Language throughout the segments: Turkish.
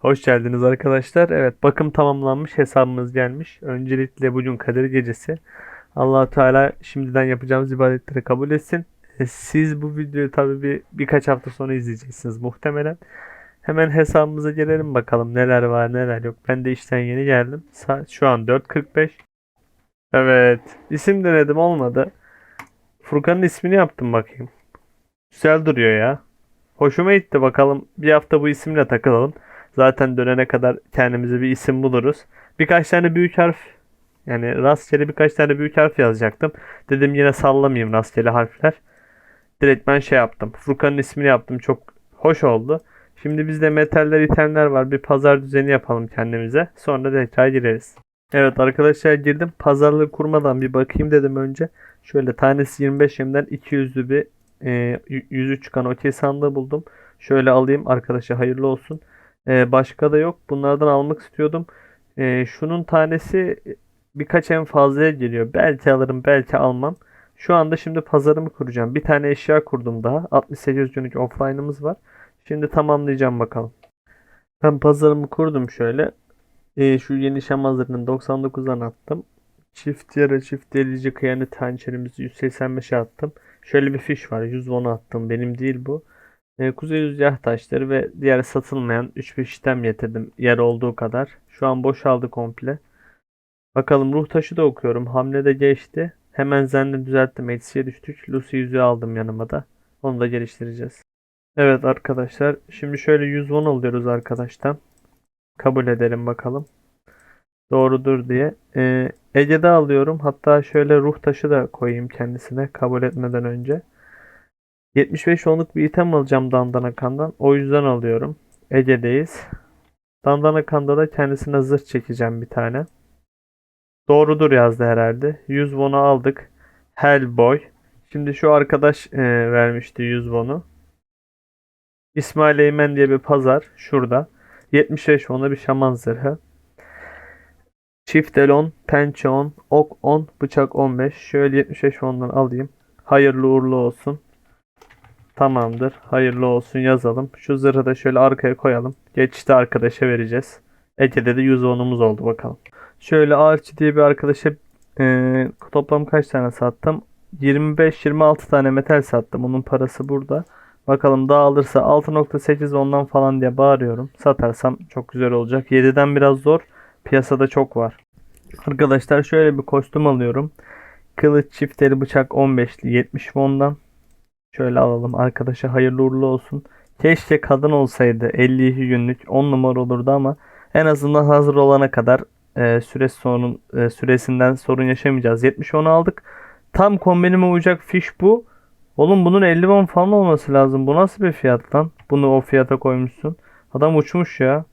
Hoş geldiniz arkadaşlar. Evet bakım tamamlanmış hesabımız gelmiş. Öncelikle bugün Kadir Gecesi. allah Teala şimdiden yapacağımız ibadetleri kabul etsin. E, Siz bu videoyu tabii bir birkaç hafta sonra izleyeceksiniz muhtemelen. Hemen hesabımıza gelelim bakalım neler var neler yok. Ben de işten yeni geldim. Saat şu an 4.45. Evet isim denedim olmadı. Furkan'ın ismini yaptım bakayım. Güzel duruyor ya. Hoşuma gitti bakalım. Bir hafta bu isimle takılalım. Zaten dönene kadar kendimize bir isim buluruz. Birkaç tane büyük harf yani rastgele birkaç tane büyük harf yazacaktım. Dedim yine sallamayayım rastgele harfler. Direkt ben şey yaptım. Furkan'ın ismini yaptım. Çok hoş oldu. Şimdi bizde metaller, itemler var. Bir pazar düzeni yapalım kendimize. Sonra tekrar gireriz. Evet arkadaşlar girdim. Pazarlığı kurmadan bir bakayım dedim önce. Şöyle tanesi 25 yemden 200'lü bir e, yüzü çıkan okey sandığı buldum. Şöyle alayım arkadaşa hayırlı olsun. E, başka da yok. Bunlardan almak istiyordum. E, şunun tanesi birkaç en fazlaya geliyor. Belki alırım belki almam. Şu anda şimdi pazarımı kuracağım. Bir tane eşya kurdum daha. 68 günlük offline'ımız var. Şimdi tamamlayacağım bakalım. Ben pazarımı kurdum şöyle. E, şu yeni şam hazırını 99'dan attım. Çift yara çift delici kıyamet hançerimizi 185'e attım. Şöyle bir fiş var. 110 attım. Benim değil bu. E, Kuzey yüz yah taşları ve diğer satılmayan 3 bir işlem getirdim. Yer olduğu kadar. Şu an boşaldı komple. Bakalım ruh taşı da okuyorum. Hamle de geçti. Hemen zenle düzelttim. Eksiye düştük. Lucy yüzüğü aldım yanıma da. Onu da geliştireceğiz. Evet arkadaşlar. Şimdi şöyle 110 alıyoruz arkadaştan. Kabul edelim bakalım. Doğrudur diye. Ee, Ege'de alıyorum. Hatta şöyle ruh taşı da koyayım kendisine kabul etmeden önce. 75 onluk bir item alacağım Dandanakan'dan. O yüzden alıyorum. Ege'deyiz. Dandanakan'da da kendisine zırh çekeceğim bir tane. Doğrudur yazdı herhalde. 100 won'u aldık. Hellboy. Şimdi şu arkadaş e, vermişti 100 won'u. İsmail Eymen diye bir pazar. Şurada. 75 won'a bir şaman zırhı. Çift elon, pençe 10, ok 10, bıçak 15. Şöyle 75 won'dan alayım. Hayırlı uğurlu olsun. Tamamdır. Hayırlı olsun yazalım. Şu zırhı da şöyle arkaya koyalım. Geçişte arkadaşa vereceğiz. Ege'de de 100 onumuz oldu bakalım. Şöyle Archie diye bir arkadaşa e, toplam kaç tane sattım? 25-26 tane metal sattım. Onun parası burada. Bakalım dağılırsa 6.8 ondan falan diye bağırıyorum. Satarsam çok güzel olacak. 7'den biraz zor. Piyasada çok var. Arkadaşlar şöyle bir kostüm alıyorum. Kılıç çifteli bıçak 15'li 70 won'dan. Şöyle alalım. Arkadaşa hayırlı uğurlu olsun. Keşke kadın olsaydı 52 günlük 10 numara olurdu ama en azından hazır olana kadar e, süresi sorun, e, süresinden sorun yaşamayacağız. 70 onu aldık. Tam kombinime uyacak fiş bu. Oğlum bunun 50 won falan olması lazım. Bu nasıl bir fiyat lan? Bunu o fiyata koymuşsun. Adam uçmuş ya.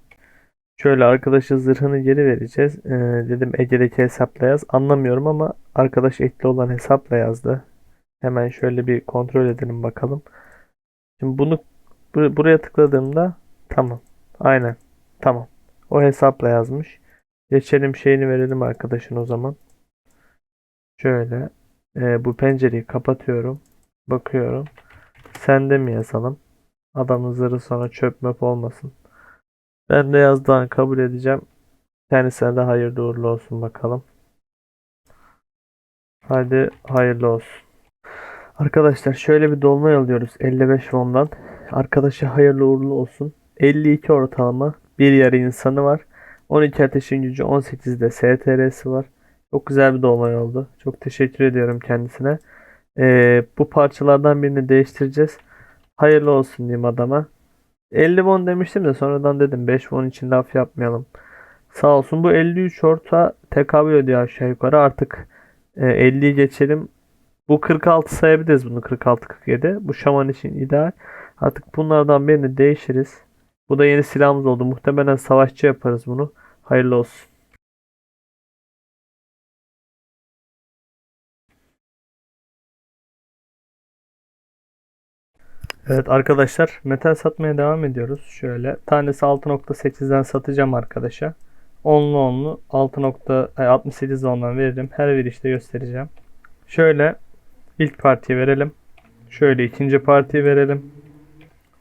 Şöyle arkadaşa zırhını geri vereceğiz. E, dedim Ege'deki hesapla yaz. Anlamıyorum ama arkadaş ekli olan hesapla yazdı. Hemen şöyle bir kontrol edelim bakalım. Şimdi bunu bur- buraya tıkladığımda tamam. Aynen. Tamam. O hesapla yazmış. Geçelim şeyini verelim arkadaşın o zaman. Şöyle e, bu pencereyi kapatıyorum. Bakıyorum. Sende mi yazalım? Adamın zırhı sonra çöp möp olmasın. Ben de yazdığını kabul edeceğim. Kendisine de hayırlı uğurlu olsun bakalım. Hadi hayırlı olsun. Arkadaşlar şöyle bir dolma alıyoruz 55 won'dan. Arkadaşa hayırlı uğurlu olsun. 52 ortalama bir yarı insanı var. 12 ateşin gücü 18'de STR'si var. Çok güzel bir dolma oldu. Çok teşekkür ediyorum kendisine. Ee, bu parçalardan birini değiştireceğiz. Hayırlı olsun diyeyim adama. 50 won demiştim de sonradan dedim 5 won için laf yapmayalım. Sağ olsun bu 53 orta tekabül ediyor aşağı yukarı. Artık e, 50'yi geçelim. Bu 46 sayabiliriz bunu 46-47. Bu şaman için ideal. Artık bunlardan birini değişiriz. Bu da yeni silahımız oldu. Muhtemelen savaşçı yaparız bunu. Hayırlı olsun. Evet arkadaşlar metal satmaya devam ediyoruz. Şöyle tanesi 6.8'den satacağım arkadaşa. Onlu onlu 6.68 ondan veririm. Her bir işte göstereceğim. Şöyle ilk partiyi verelim. Şöyle ikinci partiyi verelim.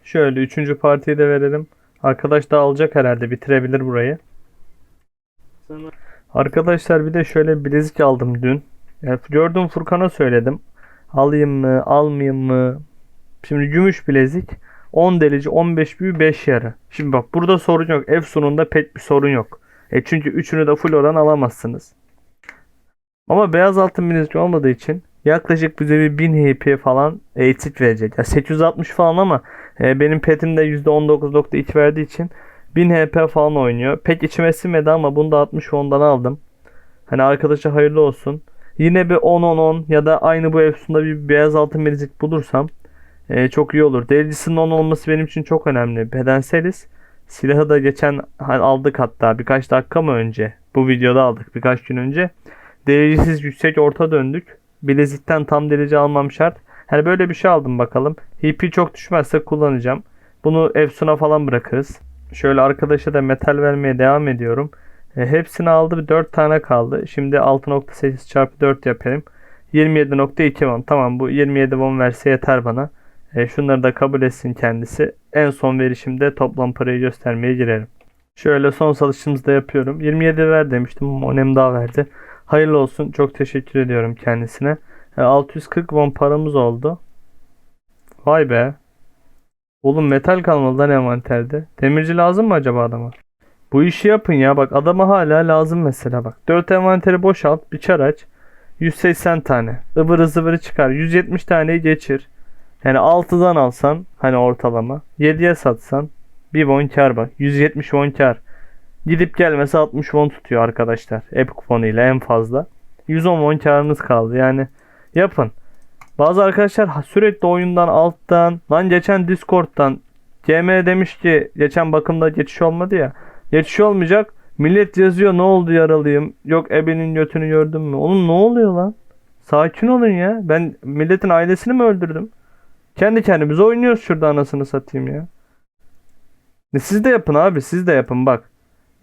Şöyle üçüncü partiyi de verelim. Arkadaş da alacak herhalde. Bitirebilir burayı. Arkadaşlar bir de şöyle bilezik aldım dün. Yani gördüm Furkan'a söyledim. Alayım mı, almayayım mı? Şimdi gümüş bilezik 10 derece 15 büyü 5 yarı. Şimdi bak burada sorun yok. Efsun'unda pek bir sorun yok. E çünkü üçünü de full oran alamazsınız. Ama beyaz altın bilezik olmadığı için yaklaşık bize bir 1000 HP falan eğitik verecek. Ya 860 falan ama e, benim petimde %19.2 verdiği için 1000 HP falan oynuyor. Pek içime sinmedi ama bunu da 60 ondan aldım. Hani arkadaşa hayırlı olsun. Yine bir 10-10-10 ya da aynı bu Efsun'da bir beyaz altın bilezik bulursam e, çok iyi olur. Delicisinin 10 olması benim için çok önemli. Bedenseliz. Silahı da geçen hani aldık hatta birkaç dakika mı önce. Bu videoda aldık birkaç gün önce. Derecesiz yüksek orta döndük. Bilezikten tam derece almam şart. Hani böyle bir şey aldım bakalım. HP çok düşmezse kullanacağım. Bunu Efsun'a falan bırakırız. Şöyle arkadaşa da metal vermeye devam ediyorum. E, hepsini aldı. Bir 4 tane kaldı. Şimdi 6.8 çarpı 4 yapayım. 27.2 won. Tamam bu 27 won verse yeter bana. E, şunları da kabul etsin kendisi. En son verişimde toplam parayı göstermeye girerim. Şöyle son satışımızı da yapıyorum. 27 ver demiştim ama önem daha verdi. Hayırlı olsun. Çok teşekkür ediyorum kendisine. E, 640 won paramız oldu. Vay be. Oğlum metal kalmadı lan envanterde. Demirci lazım mı acaba adama? Bu işi yapın ya bak adama hala lazım mesela bak. 4 envanteri boşalt bir çar aç. 180 tane. Ivırı zıvırı çıkar. 170 taneyi geçir. Yani 6'dan alsan hani ortalama. 7'ye satsan 1 won kar bak. 170 won kar. Gidip gelmesi 60 won tutuyor arkadaşlar. Epic fonu ile en fazla. 110 won karınız kaldı. Yani yapın. Bazı arkadaşlar sürekli oyundan alttan lan geçen Discord'dan GM demiş ki geçen bakımda geçiş olmadı ya. Geçiş olmayacak. Millet yazıyor ne oldu yaralıyım. Yok ebenin götünü gördün mü? Oğlum ne oluyor lan? Sakin olun ya. Ben milletin ailesini mi öldürdüm? Kendi kendimize oynuyoruz şurada anasını satayım ya. Siz de yapın abi siz de yapın bak.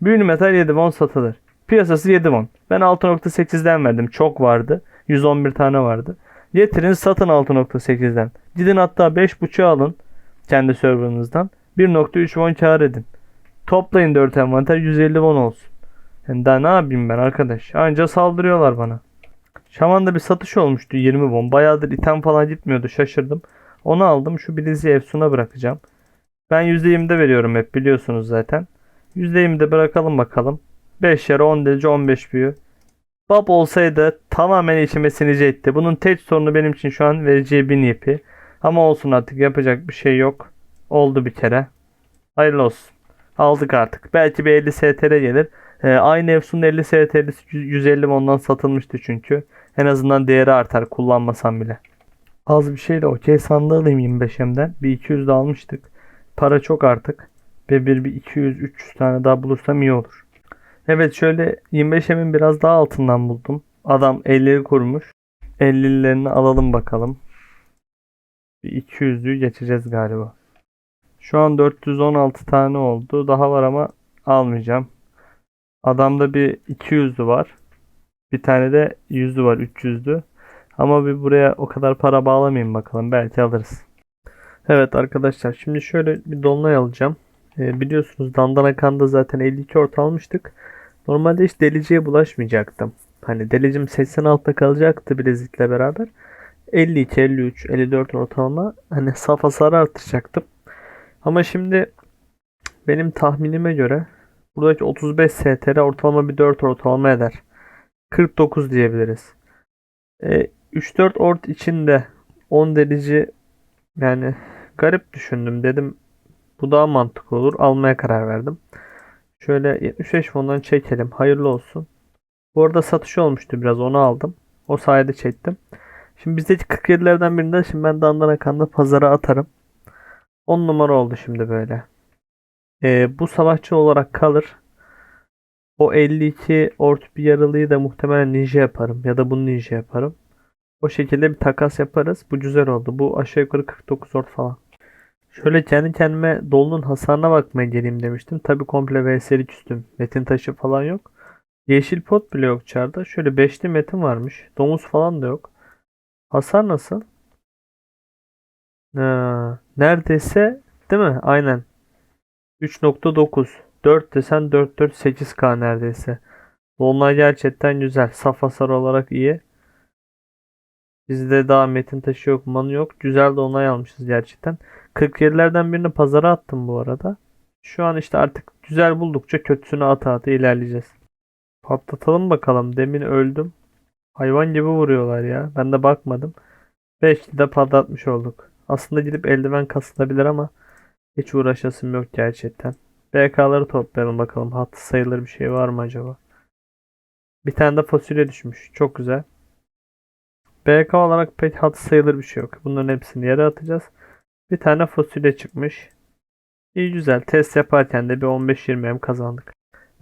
Büyülü metal 7 won satılır. Piyasası 7 won. Ben 6.8'den verdim. Çok vardı. 111 tane vardı. Getirin satın 6.8'den. Gidin hatta 5.5'a alın. Kendi serverınızdan. 1.3 won kar edin. Toplayın 4 envanter 150 won olsun. Yani daha ne yapayım ben arkadaş? Anca saldırıyorlar bana. Şaman'da bir satış olmuştu 20 won. Bayağıdır item falan gitmiyordu şaşırdım. Onu aldım. Şu bileziği Efsun'a bırakacağım. Ben %20'de veriyorum hep biliyorsunuz zaten. %20'de bırakalım bakalım. 5 yara 10 derece 15 büyü. Bab olsaydı tamamen içime sinecekti. Bunun tek sorunu benim için şu an vereceği 1000 ipi. Ama olsun artık yapacak bir şey yok. Oldu bir kere. Hayırlı olsun. Aldık artık. Belki bir 50 STR gelir. Ee, aynı Efsun'un 50 STR'si 150 ondan satılmıştı çünkü. En azından değeri artar kullanmasam bile. Az bir şeyle okey sandığı alayım 25M'den. Bir 200 de almıştık. Para çok artık. Ve bir, bir 200-300 tane daha bulursam iyi olur. Evet şöyle 25M'in biraz daha altından buldum. Adam 50'yi kurmuş. 50'lerini alalım bakalım. Bir 200'lüğü geçeceğiz galiba. Şu an 416 tane oldu. Daha var ama almayacağım. Adamda bir 200'lü var. Bir tane de 100'lü var 300'lü. Ama bir buraya o kadar para bağlamayayım bakalım. Belki alırız. Evet arkadaşlar şimdi şöyle bir dolunay alacağım. Ee, biliyorsunuz Dandana Kan'da zaten 52 orta almıştık. Normalde hiç deliciye bulaşmayacaktım. Hani delicim 86'da kalacaktı bilezikle beraber. 52, 53, 54 ortalama hani saf hasarı artıracaktım. Ama şimdi benim tahminime göre buradaki 35 STR ortalama bir 4 ortalama eder. 49 diyebiliriz. E, 3-4 ort içinde 10 delici yani garip düşündüm dedim. Bu daha mantıklı olur. Almaya karar verdim. Şöyle 75 fondan çekelim. Hayırlı olsun. Bu arada satış olmuştu biraz. Onu aldım. O sayede çektim. Şimdi bizdeki 47'lerden birinden şimdi ben Dandana Kan'da pazara atarım. 10 numara oldu şimdi böyle. Ee, bu savaşçı olarak kalır. O 52 ort bir yaralıyı da muhtemelen ninja yaparım. Ya da bunu ninja yaparım. O şekilde bir takas yaparız. Bu güzel oldu. Bu aşağı yukarı 49 ort falan. Şöyle kendi kendime dolunun hasarına bakmaya geleyim demiştim. Tabi komple VS'lik üstüm. Metin taşı falan yok. Yeşil pot bile yok çarda. Şöyle 5'li metin varmış. Domuz falan da yok. Hasar nasıl? Ha, neredeyse değil mi? Aynen. 3.9 4 desen 4 4 8K neredeyse. Dolunay gerçekten güzel. Saf hasar olarak iyi. Bizde daha metin taşı yok, manı yok. Güzel dolunay almışız gerçekten. 47'lerden birini pazara attım bu arada. Şu an işte artık güzel buldukça kötüsünü ata ata ilerleyeceğiz. Patlatalım bakalım. Demin öldüm. Hayvan gibi vuruyorlar ya. Ben de bakmadım. 5 de patlatmış olduk. Aslında gidip eldiven kasılabilir ama hiç uğraşasım yok gerçekten. BK'ları toplayalım bakalım. Hattı sayılır bir şey var mı acaba? Bir tane de fasulye düşmüş. Çok güzel. BK olarak pek hatı sayılır bir şey yok. Bunların hepsini yere atacağız. Bir tane fasulye çıkmış. İyi güzel. Test yaparken de bir 15-20 hem kazandık.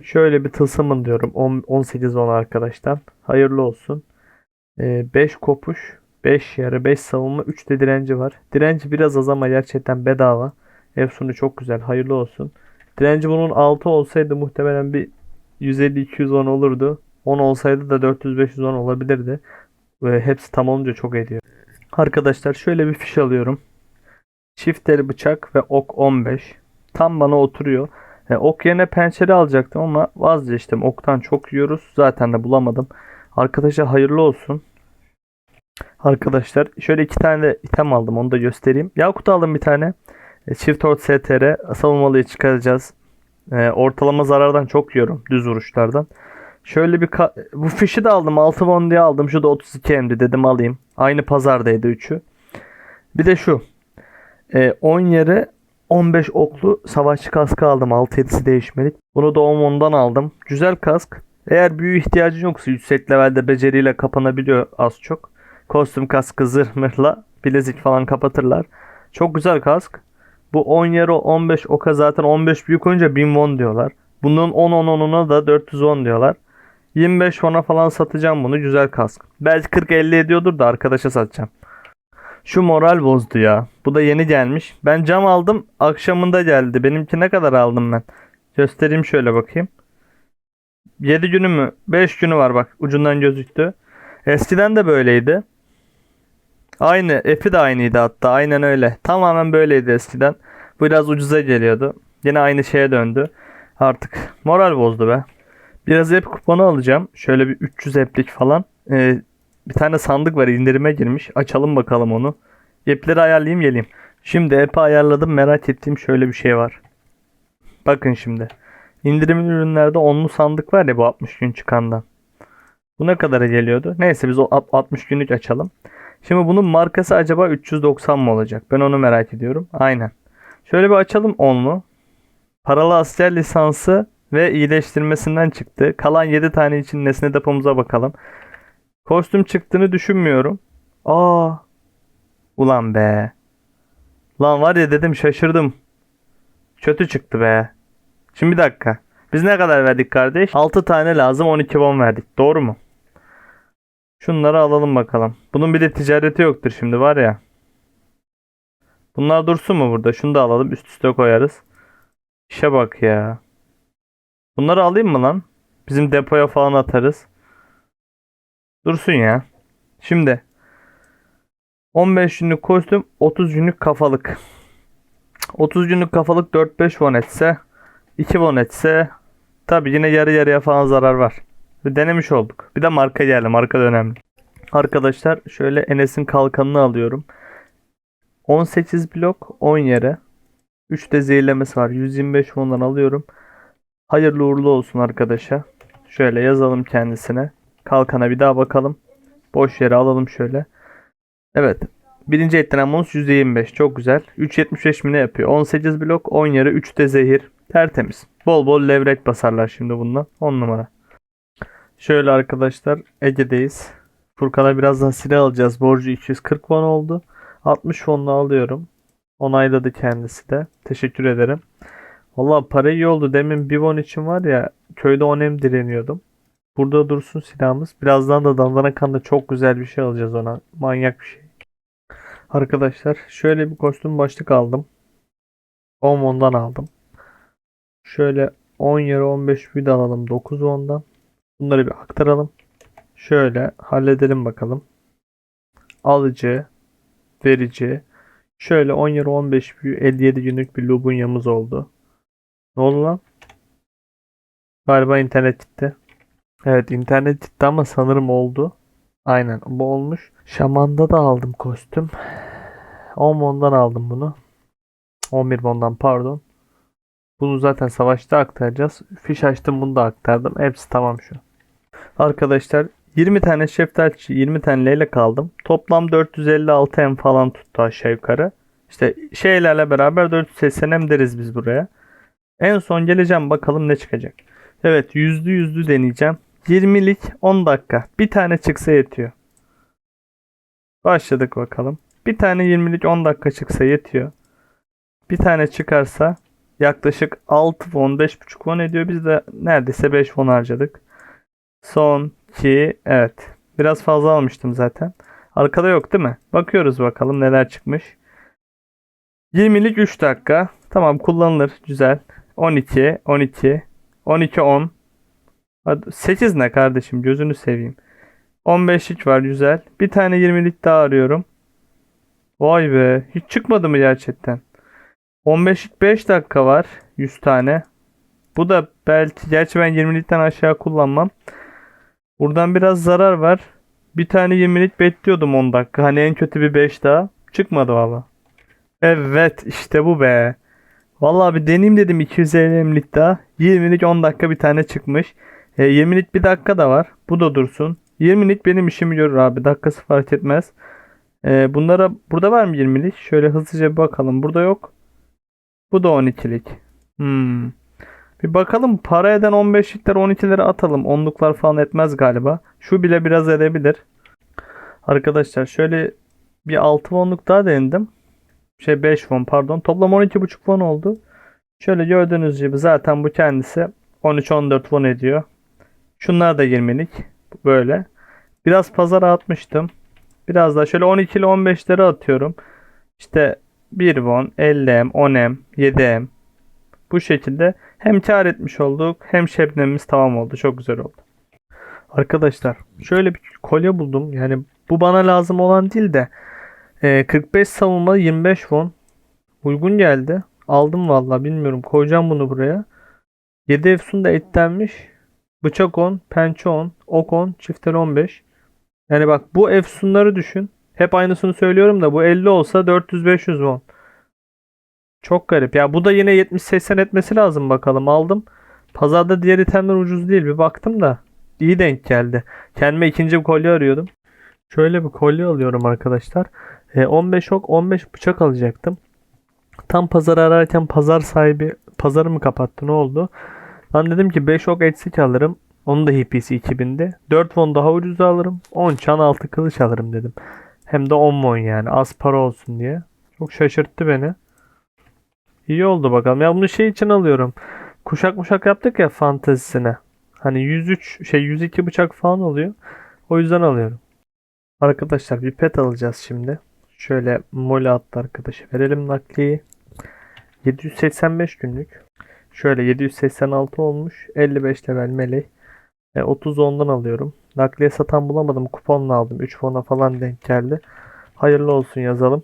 Şöyle bir tılsımın diyorum. 18-10 arkadaşlar. Hayırlı olsun. 5 kopuş, 5 yarı, 5 savunma, 3 de direnci var. Direnci biraz az ama gerçekten bedava. Efsunu çok güzel. Hayırlı olsun. Direnci bunun 6 olsaydı muhtemelen bir 150-210 olurdu. 10 olsaydı da 400-510 olabilirdi. Ve hepsi tam olunca çok ediyor. Arkadaşlar şöyle bir fiş alıyorum. Çift el bıçak ve ok 15. Tam bana oturuyor. E, ok yerine pençeli alacaktım ama vazgeçtim. Oktan çok yiyoruz. Zaten de bulamadım. Arkadaşa hayırlı olsun. Arkadaşlar şöyle iki tane de item aldım. Onu da göstereyim. Yakut aldım bir tane. E, Çift ort STR savunmalıyı çıkaracağız. E, ortalama zarardan çok yiyorum. Düz vuruşlardan. Şöyle bir bu fişi de aldım. 6 won diye aldım. Şu da 32 MD dedim alayım. Aynı pazardaydı üçü. Bir de şu. E, 10 yere 15 oklu savaşçı kaskı aldım. 6-7'si değişmelik. Bunu da 10 aldım. Güzel kask. Eğer büyü ihtiyacın yoksa yüksek levelde beceriyle kapanabiliyor az çok. Kostüm kaskı zırh mırhla bilezik falan kapatırlar. Çok güzel kask. Bu 10 yarı 15 oka zaten 15 büyük olunca 1000 won diyorlar. Bunun 10 10 10'una da 400 won diyorlar. 25 won'a falan satacağım bunu. Güzel kask. Belki 40-50 ediyordur da arkadaşa satacağım. Şu moral bozdu ya. Bu da yeni gelmiş. Ben cam aldım. Akşamında geldi. Benimki ne kadar aldım ben? Göstereyim şöyle bakayım. 7 günü mü? 5 günü var bak. Ucundan gözüktü. Eskiden de böyleydi. Aynı. Epi de aynıydı hatta. Aynen öyle. Tamamen böyleydi eskiden. Bu Biraz ucuza geliyordu. Yine aynı şeye döndü. Artık moral bozdu be. Biraz ep kuponu alacağım. Şöyle bir 300 eplik falan. Ee, bir tane sandık var indirime girmiş. Açalım bakalım onu. Epleri ayarlayayım geleyim. Şimdi app'i ayarladım. Merak ettiğim şöyle bir şey var. Bakın şimdi. İndirimli ürünlerde onlu sandık var ya bu 60 gün çıkandan. Bu ne kadara geliyordu? Neyse biz o 60 günlük açalım. Şimdi bunun markası acaba 390 mı olacak? Ben onu merak ediyorum. Aynen. Şöyle bir açalım onlu. Paralı asker lisansı ve iyileştirmesinden çıktı. Kalan 7 tane için nesne depomuza bakalım. Kostüm çıktığını düşünmüyorum. Aa. Ulan be. Lan var ya dedim şaşırdım. Kötü çıktı be. Şimdi bir dakika. Biz ne kadar verdik kardeş? 6 tane lazım 12 won verdik. Doğru mu? Şunları alalım bakalım. Bunun bir de ticareti yoktur şimdi var ya. Bunlar dursun mu burada? Şunu da alalım üst üste koyarız. İşe bak ya. Bunları alayım mı lan? Bizim depoya falan atarız. Dursun ya. Şimdi 15 günlük kostüm 30 günlük kafalık. 30 günlük kafalık 4-5 won etse 2 won etse tabi yine yarı yarıya falan zarar var. Bir denemiş olduk. Bir de marka geldi. Marka da önemli. Arkadaşlar şöyle Enes'in kalkanını alıyorum. 18 blok 10 yere. 3 de zehirlemesi var. 125 won'dan alıyorum. Hayırlı uğurlu olsun arkadaşa. Şöyle yazalım kendisine. Kalkana bir daha bakalım. Boş yere alalım şöyle. Evet. Birinci etlenen bonus %25. Çok güzel. 3.75 mi ne yapıyor? 18 blok 10 yarı 3 de zehir. Tertemiz. Bol bol levrek basarlar şimdi bundan. 10 numara. Şöyle arkadaşlar Ege'deyiz. Furkan'a biraz daha silah alacağız. Borcu 240 won oldu. 60 won'la alıyorum. Onayladı kendisi de. Teşekkür ederim. Valla para iyi oldu. Demin bir won için var ya köyde 10 em direniyordum. Burada dursun silahımız. Birazdan da Dandana Kan'da çok güzel bir şey alacağız ona. Manyak bir şey. Arkadaşlar şöyle bir kostüm başlık aldım. 10 won'dan aldım. Şöyle 10 yarı 15 bir de alalım 9 won'dan. Bunları bir aktaralım. Şöyle halledelim bakalım. Alıcı, verici. Şöyle 10 yarı 15 büyü 57 günlük bir lubunyamız oldu. Ne oldu lan? Galiba internet gitti. Evet internet gitti ama sanırım oldu. Aynen bu olmuş. Şaman'da da aldım kostüm. 10 bondan aldım bunu. 11 bondan pardon. Bunu zaten savaşta aktaracağız. Fiş açtım bunu da aktardım. Hepsi tamam şu. Arkadaşlar 20 tane şeftali 20 tane leylek aldım. Toplam 456 M falan tuttu aşağı yukarı. İşte şeylerle beraber 480 M deriz biz buraya. En son geleceğim bakalım ne çıkacak. Evet yüzlü yüzlü deneyeceğim. 20'lik 10 dakika. Bir tane çıksa yetiyor. Başladık bakalım. Bir tane 20'lik 10 dakika çıksa yetiyor. Bir tane çıkarsa yaklaşık 6 won 5.5 won ediyor. Biz de neredeyse 5 won harcadık. Son 2 evet. Biraz fazla almıştım zaten. Arkada yok değil mi? Bakıyoruz bakalım neler çıkmış. 20'lik 3 dakika. Tamam kullanılır. Güzel. 12, 12, 12, 10. Hadi 8 ne kardeşim gözünü seveyim. 15'lik var güzel. Bir tane 20'lik daha arıyorum. Vay be. Hiç çıkmadı mı gerçekten? 15'lik 5 dakika var. 100 tane. Bu da belki gerçi ben 20'likten aşağı kullanmam. Buradan biraz zarar var. Bir tane 20'lik bekliyordum 10 dakika. Hani en kötü bir 5 daha. Çıkmadı valla. Evet işte bu be. Vallahi bir deneyeyim dedim 250 mlik daha. 20'lik 10 dakika bir tane çıkmış. E, 20'lik bir dakika da var. Bu da dursun. 20'lik benim işimi görür abi. Dakikası fark etmez. E, bunlara burada var mı 20'lik? Şöyle hızlıca bir bakalım. Burada yok. Bu da 12'lik. Hmm. Bir bakalım para eden 15'likleri 12'leri atalım. 10'luklar falan etmez galiba. Şu bile biraz edebilir. Arkadaşlar şöyle bir 6 wonluk daha denedim. Şey 5 won pardon. Toplam 12,5 won oldu. Şöyle gördüğünüz gibi zaten bu kendisi 13-14 won ediyor. Şunlar da 20'lik. Böyle. Biraz pazara atmıştım. Biraz daha şöyle 12 ile 15'leri atıyorum. İşte 1 won, 50M, 10M, 7M. Bu şekilde hem kar etmiş olduk hem şebnemimiz tamam oldu. Çok güzel oldu. Arkadaşlar şöyle bir kolye buldum. Yani bu bana lazım olan değil de e, 45 savunma 25 won. Uygun geldi. Aldım valla bilmiyorum. Koyacağım bunu buraya. 7 efsun da etlenmiş. Bıçak 10, pençe 10, ok 10, çiftel 15. Yani bak bu efsunları düşün. Hep aynısını söylüyorum da bu 50 olsa 400-500 won. Çok garip. Ya bu da yine 70-80 etmesi lazım bakalım. Aldım. Pazarda diğer itemler ucuz değil. Bir baktım da iyi denk geldi. Kendime ikinci bir kolye arıyordum. Şöyle bir kolye alıyorum arkadaşlar. E, 15 ok 15 bıçak alacaktım. Tam pazar ararken pazar sahibi pazarı mı kapattı ne oldu? Ben dedim ki 5 ok eksik alırım. Onun da HP'si 2000'de. 4 won daha ucuza alırım. 10 çan altı kılıç alırım dedim. Hem de 10 won yani az para olsun diye. Çok şaşırttı beni. İyi oldu bakalım. Ya bunu şey için alıyorum. Kuşak muşak yaptık ya fantezisine. Hani 103 şey 102 bıçak falan oluyor. O yüzden alıyorum. Arkadaşlar bir pet alacağız şimdi. Şöyle mole attı arkadaşı. Verelim nakliyi. 785 günlük. Şöyle 786 olmuş. 55 level melek. E, 30 ondan alıyorum. Nakliye satan bulamadım. Kuponla aldım. 3 fona falan denk geldi. Hayırlı olsun yazalım.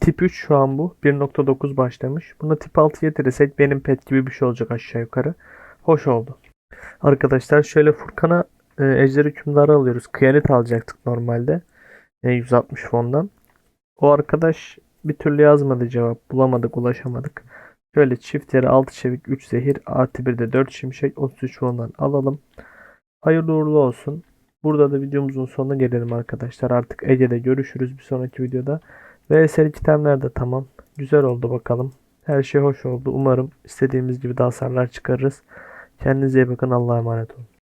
Tip 3 şu an bu. 1.9 başlamış. Buna tip 6 getirirsek benim pet gibi bir şey olacak aşağı yukarı. Hoş oldu. Arkadaşlar şöyle Furkan'a e, Ejder Hükümdarı alıyoruz. Kıyanet alacaktık normalde. E, 160 fondan. O arkadaş bir türlü yazmadı cevap. Bulamadık, ulaşamadık. Şöyle çift yere 6 çevik 3 zehir artı bir de 4 şimşek 33 fondan alalım. Hayırlı uğurlu olsun. Burada da videomuzun sonuna gelelim arkadaşlar. Artık Ege'de görüşürüz bir sonraki videoda. Ve eser itemler de tamam. Güzel oldu bakalım. Her şey hoş oldu. Umarım istediğimiz gibi de hasarlar çıkarırız. Kendinize iyi bakın. Allah'a emanet olun.